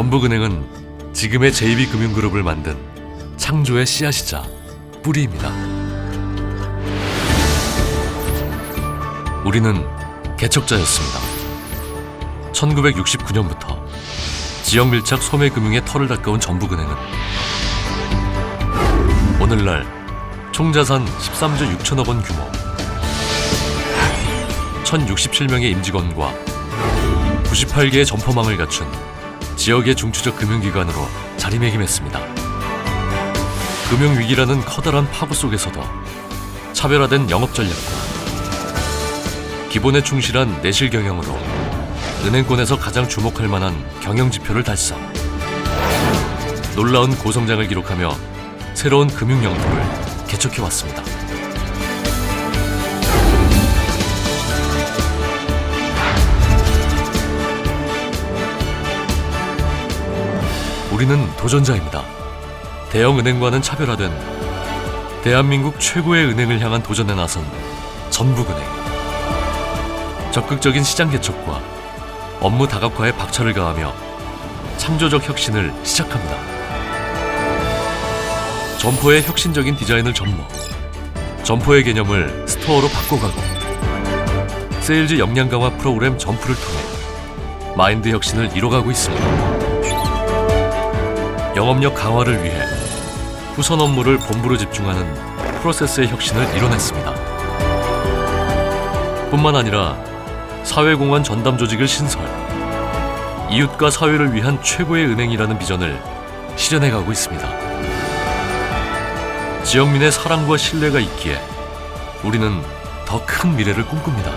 전북은행은 지금의 JB금융그룹을 만든 창조의 씨앗이자 뿌리입니다. 우리는 개척자였습니다. 1969년부터 지역 밀착 소매금융의 털을 닦아온 전북은행은 오늘날 총자산 13조 6천억 원 규모 1067명의 임직원과 98개의 점포망을 갖춘 지역의 중추적 금융기관으로 자리매김했습니다. 금융위기라는 커다란 파고 속에서도 차별화된 영업 전략과 기본에 충실한 내실 경영으로 은행권에서 가장 주목할 만한 경영 지표를 달성. 놀라운 고성장을 기록하며 새로운 금융 영토를 개척해 왔습니다. 우리는 도전자입니다. 대형 은행과는 차별화된 대한민국 최고의 은행을 향한 도전에 나선 전북은행. 적극적인 시장 개척과 업무 다각화에 박차를 가하며 창조적 혁신을 시작합니다. 점포의 혁신적인 디자인을 접목, 점포의 개념을 스토어로 바꿔가고, 세일즈 역량 강화 프로그램 점프를 통해 마인드 혁신을 이뤄가고 있습니다. 영업력 강화를 위해 후선 업무를 본부로 집중하는 프로세스의 혁신을 이뤄냈습니다. 뿐만 아니라 사회공헌 전담 조직을 신설, 이웃과 사회를 위한 최고의 은행이라는 비전을 실현해가고 있습니다. 지역민의 사랑과 신뢰가 있기에 우리는 더 큰 미래를 꿈꿉니다.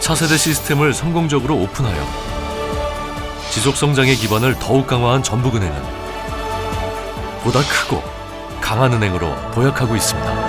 차세대 시스템을 성공적으로 오픈하여 지속 성장의 기반을 더욱 강화한 전북은행은 보다 크고 강한 은행으로 도약하고 있습니다.